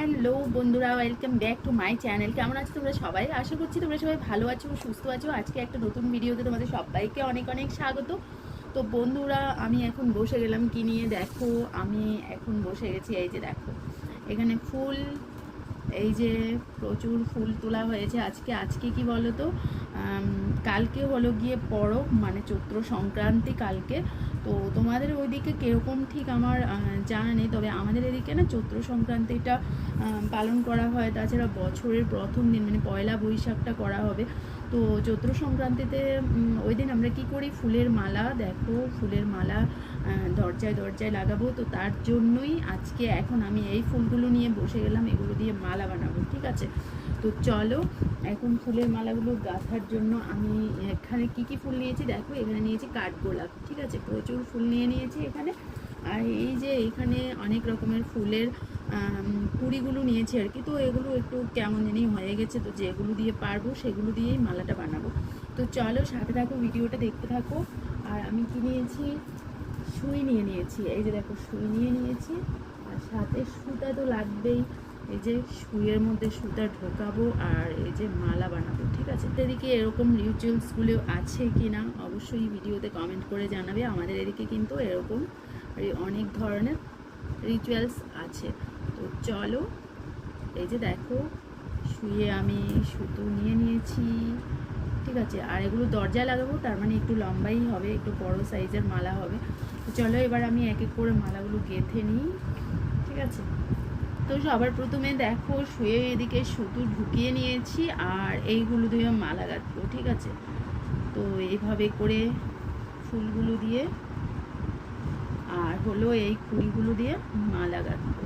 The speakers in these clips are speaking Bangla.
হ্যালো বন্ধুরা welcome back to my channel কেমন আছো তোমরা সবাই? আশা করছি তোমরা সবাই ভালো আছো, সুস্থ আছো। আজকে একটা নতুন ভিডিওতে তোমাদের সবাইকে অনেক অনেক স্বাগত। তো বন্ধুরা, আমি এখন বসে গেলাম, কি নিয়ে দেখো? আমি এখন বসে গেছি, এই যে দেখো। এখানে ফুল, এই যে প্রচুর ফুল তোলা হয়েছে আজকে। আজকে কি বলো তো কালকে হলো গিয়ে পরব মানে চৈত্র সংক্রান্তি কালকে। তো তোমাদের ওইদিকে কীরকম ঠিক আমার জানা নেই। তবে আমাদের এদিকে না চৈত্র সংক্রান্তিটা পালন করা হয়। তাছাড়া বছরের প্রথম দিন মানে পয়লা বৈশাখটা করা হবে। তো চৈত্র সংক্রান্তিতে ওই দিন আমরা কি করি? ফুলের মালা দেখো, ফুলের মালা দরজায় দরজায় লাগাবো। তো তার জন্যই আজকে এখন আমি এই ফুলগুলো নিয়ে বসে গেলাম। এগুলো দিয়ে মালা বানাবো, ঠিক আছে? তো চলো, এখন ফুলের মালাগুলো গাঁথার জন্য আমি এখানে কি কি ফুল নিয়েছি দেখো, এখানে নিয়েছি কাঠগোলাপ, ঠিক আছে? প্রচুর ফুল নিয়ে নিয়েছি এখানে। আর এই যে এখানে অনেক রকমের ফুলের কুড়িগুলো নিয়েছি আর কি। তো এগুলো একটু কেমন জানি হয়ে গেছে, তো যেগুলো দিয়ে পারব সেগুলো দিয়েই মালাটা বানাবো। তো চলো, সাথে থাকো, ভিডিওটা দেখতে থাকো। আর আমি কি নিয়েছি? সুই নিয়ে নিয়েছি। এই যে দেখো, সুই নিয়ে নিয়েছি। আর সাথে সুতা তো লাগবেই। এই যে সুইয়ের মধ্যে সুতা ঢোকাবো আর এই যে মালা বানাবো, ঠিক আছে? এদিকে এরকম রিচুয়ালসগুলো আছে কি না, অবশ্যই ভিডিওতে কমেন্ট করে জানাবে। আমাদের এদিকে কিন্তু এরকম অনেক ধরনের রিচুয়ালস আছে। তো চলো, এই যে দেখো, শুয়ে আমি সুতো নিয়ে নিয়েছি, ঠিক আছে? আর এগুলো দরজায় লাগাবো, তার মানে একটু লম্বাই হবে, একটু বড় সাইজের মালা হবে। তো চলো এবার আমি এক এক করে মালাগুলো গেঁথে নিই, ঠিক আছে? তো সবার প্রথমে দেখো, শুয়ে এদিকে সুতো ঢুকিয়ে নিয়েছি আর এইগুলো দিয়ে মালা গাঁথবো, ঠিক আছে? তো এইভাবে করে ফুলগুলো দিয়ে আর হলো এই কুড়িগুলো দিয়ে মালা গাঁথবো।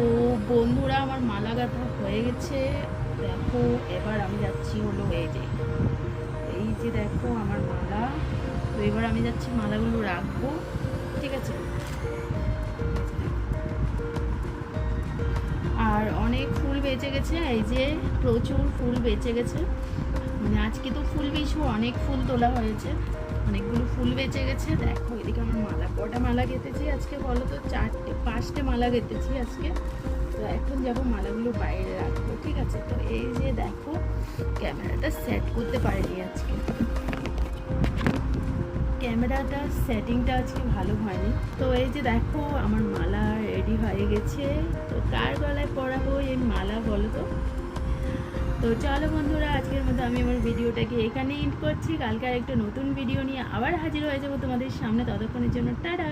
তো বন্ধুরা, আমার মালা গাঁথা হয়ে গেছে। দেখো, এবার আমি যাচ্ছি হলো এই যে এই যে দেখো আমার মালা। তো এবার আমি যাচ্ছি মালাগুলো রাখব, ঠিক আছে? আর অনেক ফুল বেঁচে গেছে, এই যে প্রচুর ফুল বেঁচে গেছে। মানে আজকে তো ফুল বিছু অনেক ফুল তোলা হয়েছে। অনেকগুলো ফুল বেঁচে গেছে। দেখো, এদিকে আমার মালা, কটা মালা গেঁথেছি আজকে বলো তো? চারটে, পাঁচটে মালা গেঁথেছি আজকে। তো এখন যাব মালাগুলো বাইরে রাখব, ঠিক আছে? তো এই যে দেখো, ক্যামেরাটা সেট করতে পারিনি আজকে। ক্যামেরাটা সেটিংটা আজকে ভালো হয়নি। তো এই যে দেখো, আমার মালা রেডি হয়ে গেছে। তো কার গলায় পরাবো এই মালা বলো তো? তো চলো বন্ধুরা মতো আমি আমার ভিডিওটাকে এখানে এন্ড করছি। কালকে আর একটা নতুন ভিডিও নিয়ে আবার হাজির হয়ে যাব তোমাদের সামনে। ততক্ষণের জন্য টাটা!